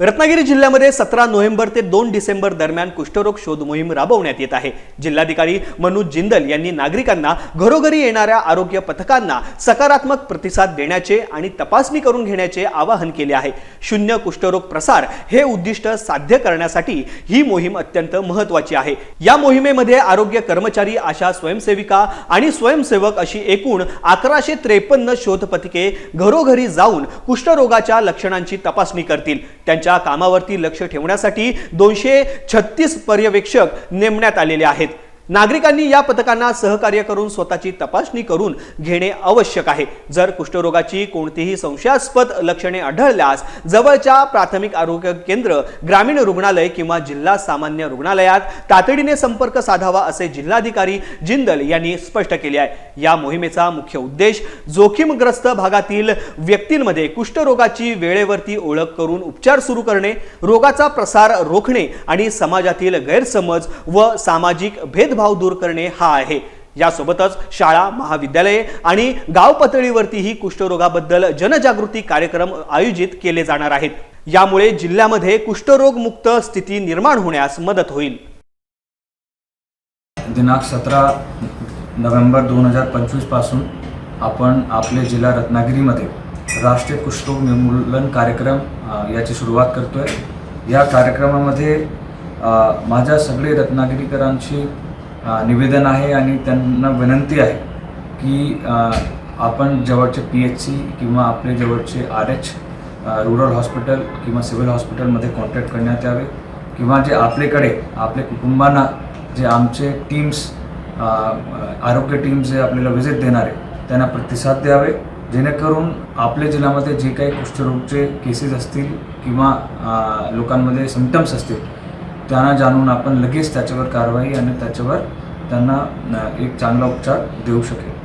रत्नागिरी जिल्ह्यामध्ये सतरा नोव्हेंबर ते दोन डिसेंबर दरम्यान कुष्ठरोग शोध मोहीम राबवण्यात येत आहे. जिल्हाधिकारी मनोज जिंदल यांनी नागरिकांना घरोघरी येणाऱ्या आरोग्य पथकांना सकारात्मक प्रतिसाद देण्याचे आणि तपासणी करून घेण्याचे आवाहन केले आहे. शून्य कुष्ठरोग प्रसार हे उद्दिष्ट साध्य करण्यासाठी ही मोहीम अत्यंत महत्वाची आहे. या मोहिमेमध्ये आरोग्य कर्मचारी आशा स्वयंसेविका आणि स्वयंसेवक अशी एकूण अकराशे त्रेपन्न शोधपथके घरोघरी जाऊन कुष्ठरोगाच्या लक्षणांची तपासणी करतील. त्यांच्या कामावरती लक्ष ठेवण्यासाठी दोनशे छत्तीस पर्यवेक्षक नेमण्यात आलेले आहेत. नागरिकांनी या पथकांना सहकार्य करून स्वतःची तपासणी करून घेणे आवश्यक आहे. जर कुष्ठरोगाची कोणतीही संशयास्पद लक्षणे आढळल्यास जवळच्या प्राथमिक आरोग्य केंद्र ग्रामीण रुग्णालय किंवा जिल्हा सामान्य रुग्णालयात तातडीने संपर्क साधावा असे जिल्हाधिकारी जिंदल यांनी स्पष्ट केले आहे. या मोहिमेचा मुख्य उद्देश जोखीमग्रस्त भागातील व्यक्तींमध्ये कुष्ठरोगाची वेळेवरती ओळख करून उपचार सुरू करणे रोगाचा प्रसार रोखणे आणि समाजातील गैरसमज व सामाजिक भेद भेदभाव दूर करणे हा आहे. यासोबतच शाळा महाविद्यालये आणि गाव पातळीवरतीही कुष्ठरोगाबद्दल जनजागृती कार्यक्रम आयोजित केले जाणार आहेत. यामुळे जिल्ह्यामध्ये कुष्ठरोगमुक्त स्थिती निर्माण होण्यास मदत होईल. दिनांक सतरा नोव्हेंबर दोन हजार पंचवीसपासून आपण आपले जिल्हा रत्नागिरीमध्ये राष्ट्रीय कुष्ठरोग निर्मूलन कार्यक्रम याची सुरुवात करतो आहे या कार्यक्रमामध्ये माझ्या सगळे रत्नागिरीकरांची निवेदन आहे आणि त्यांना विनंती आहे की आपण जवळचे पी एच सी किंवा आपले जवळचे आर एच रुरल हॉस्पिटल किंवा सिव्हिल हॉस्पिटलमध्ये कॉन्टॅक्ट करण्यात यावे किंवा जे आपल्याकडे आपल्या कुटुंबांना जे आमचे टीम्स आरोग्य टीम्स जे आपल्याला व्हिजिट देणारे त्यांना प्रतिसाद द्यावे जेणेकरून आपल्या जिल्ह्यामध्ये जे काही कुष्ठरोगचे केसेस असतील किंवा लोकांमध्ये सिमटम्स असतील त्यांना जाणून आपण लगेच त्याच्यावर कारवाई आणि त्याच्यावर त्यांना एक चांगला उपचार देऊ शकेल